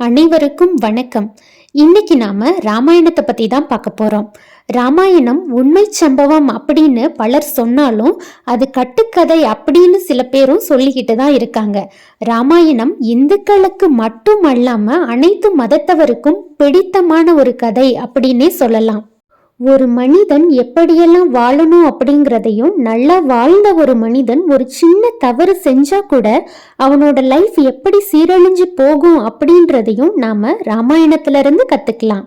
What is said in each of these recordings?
அனைவருக்கும் வணக்கம். இன்னைக்கு நாம ராமாயணத்தை பத்தி தான் பார்க்க போறோம். ராமாயணம் உண்மை சம்பவம் அப்படின்னு பலர் சொன்னாலும் அது கட்டுக்கதை அப்படின்னு சில பேரும் சொல்லிக்கிட்டு தான் இருக்காங்க. ராமாயணம் இந்துக்களுக்கு மட்டும் அல்லாம அனைத்து மதத்தவருக்கும் பிடித்தமான ஒரு கதை அப்படின்னே சொல்லலாம். ஒரு மனிதன் எப்படியெல்லாம் வாழணும் அப்படிங்கிறதையும் நல்லா வாழ்ந்த ஒரு மனிதன் ஒரு சின்ன தவறு செஞ்சா கூட அவனோட லைஃப் எப்படி சீரழிஞ்சு போகும் அப்படின்றதையும் நாம ராமாயணத்துல இருந்து கத்துக்கலாம்.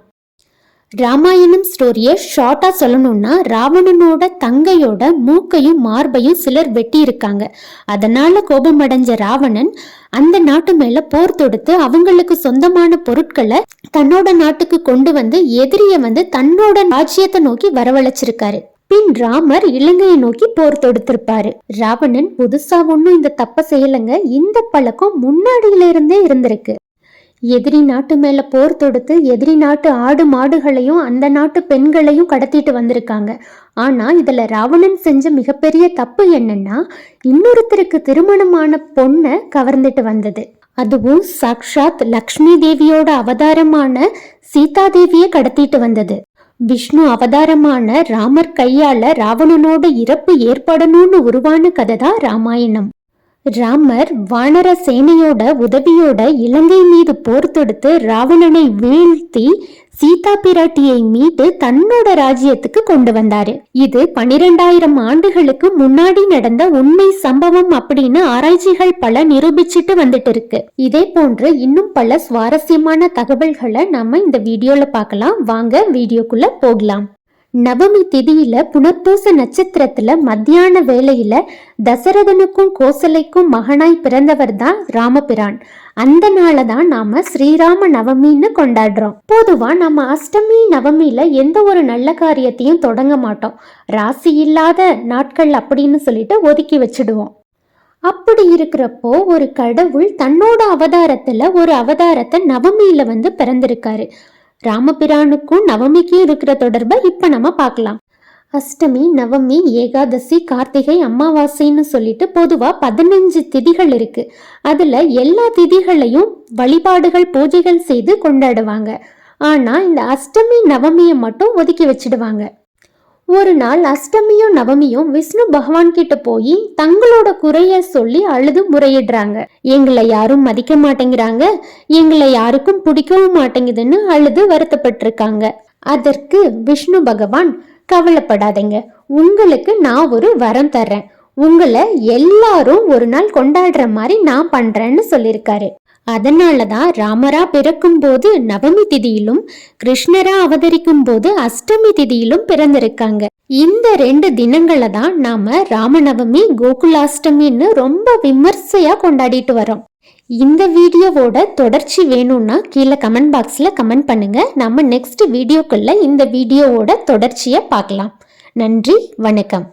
ராமாயணம் ஸ்டோரியை ஷார்ட்டாக சொல்லணும்னா ராவணனோட தங்கையோட மூக்கையும் மார்பையும் சிலர் வெட்டி இருக்காங்க அதனால கோபமடைஞ்ச ராவணன் அந்த நாட்டு மேல போர் தொடுத்து அவங்களுக்கு சொந்தமான பொருட்களை தன்னோட நாட்டுக்கு கொண்டு வந்து எதிரிய வந்து தன்னோட ராஜ்யத்தை நோக்கி வரவழைச்சிருக்காரு. பின் ராமர் இலங்கையை நோக்கி போர் தொடுத்திருப்பாரு. ராவணன் புதுசா ஒன்றும் இந்த தப்ப செய்யலைங்க. இந்த பழக்கம் முன்னாடியில இருந்தே இருந்திருக்கு. எதிரி நாட்டு மேல போர் தொடுத்து எதிரி நாட்டு ஆடு மாடுகளையும் அந்த நாட்டு பெண்களையும் கடத்திட்டு வந்திருக்காங்க. ஆனா இதுல ராவணன் செஞ்ச மிகப்பெரிய தப்பு என்னன்னா இன்னொருத்தருக்கு திருமணமான பொண்ணை கவர்ந்துட்டு வந்தது. அதுவும் சாக்ஷாத் லக்ஷ்மி தேவியோட அவதாரமான சீதா தேவியை கடத்திட்டு வந்தது. விஷ்ணு அவதாரமான ராமர் கையால ராவணனோட இறப்பு ஏற்படணும்னு உருவான கதை தான் ராமாயணம். ராமர் வானர சேனையோட உதவியோட இலங்கை மீது போர் தொடுத்து ராவணனை வீழ்த்தி சீதா பிராட்டியை மீட்டு தன்னோட ராஜ்யத்துக்கு கொண்டு வந்தாரு. இது பனிரெண்டாயிரம் ஆண்டுகளுக்கு முன்னாடி நடந்த உண்மை சம்பவம் அப்படின்னு ஆராய்ச்சிகள் பல நிரூபிச்சிட்டு வந்துட்டு இருக்கு இதே போன்று இன்னும் பல சுவாரஸ்யமான தகவல்களை நம்ம இந்த வீடியோல பார்க்கலாம். வாங்க வீடியோக்குள்ள போகலாம். நவமி திதியில புனர்பூச நட்சத்திரத்துல மத்தியான வேளையில தசரதனுக்கும் கோசலைக்கும் மகனாய் பிறந்தவர் தான் ராமபிரான். அந்த நாளை தான் நாம ஸ்ரீராம நவமின்னு கொண்டாடுறோம். பொதுவா நம்ம அஷ்டமி நவமியில எந்த ஒரு நல்ல காரியத்தையும் தொடங்க மாட்டோம். ராசி இல்லாத நாட்கள் அப்படின்னு சொல்லிட்டு ஒதுக்கி வச்சிடுவோம். அப்படி இருக்கிறப்போ ஒரு கடவுள் தன்னோட அவதாரத்துல ஒரு அவதாரத்தை நவமியில வந்து பிறந்திருக்காரு. ராமபிரானுக்கும் நவமிக்கும் இருக்கிற தொடர்பை இப்ப நம்ம பார்க்கலாம். அஷ்டமி நவமி ஏகாதசி கார்த்திகை அமாவாசைன்னு சொல்லிட்டு பொதுவா பதினஞ்சு திதிகள் இருக்கு. அதுல எல்லா திதிகளையும் வழிபாடுகள் பூஜைகள் செய்து கொண்டாடுவாங்க. ஆனா இந்த அஷ்டமி நவமியை மட்டும் ஒதுக்கி வச்சிடுவாங்க. ஒரு நாள் அஷ்டமியும் நவமியும் விஷ்ணு பகவான் கிட்ட போய் தங்களோட குறைய சொல்லி அழுது முறையிடுறாங்க. எங்களை யாரும் மதிக்க மாட்டேங்கிறாங்க. எங்களை யாருக்கும் பிடிக்கவும் மாட்டேங்குதுன்னு அழுது வருத்தப்பட்டிருக்காங்க. அதற்கு விஷ்ணு பகவான் கவலைப்படாதீங்க. உங்களுக்கு நான் ஒரு வரம் தர்றேன். உங்களை எல்லாரும் ஒரு நாள் கொண்டாடுற மாதிரி நான் பண்றேன்னு சொல்லியிருக்காரு. அதனால தான் ராமரா பிறக்கும் போது நவமி திதியிலும் கிருஷ்ணரா அவதரிக்கும் போது அஷ்டமி திதியிலும் பிறந்திருக்காங்க. இந்த ரெண்டு தினங்களை தான் நாம ராமநவமி கோகுலாஷ்டமின்னு ரொம்ப விமர்சையா கொண்டாடிட்டு வரோம். இந்த வீடியோவோட தொடர்ச்சி வேணும்னா கீழே கமெண்ட் பாக்ஸில் கமெண்ட் பண்ணுங்க. நம்ம நெக்ஸ்ட் வீடியோக்குள்ள இந்த வீடியோவோட தொடர்ச்சியை பார்க்கலாம். நன்றி வணக்கம்.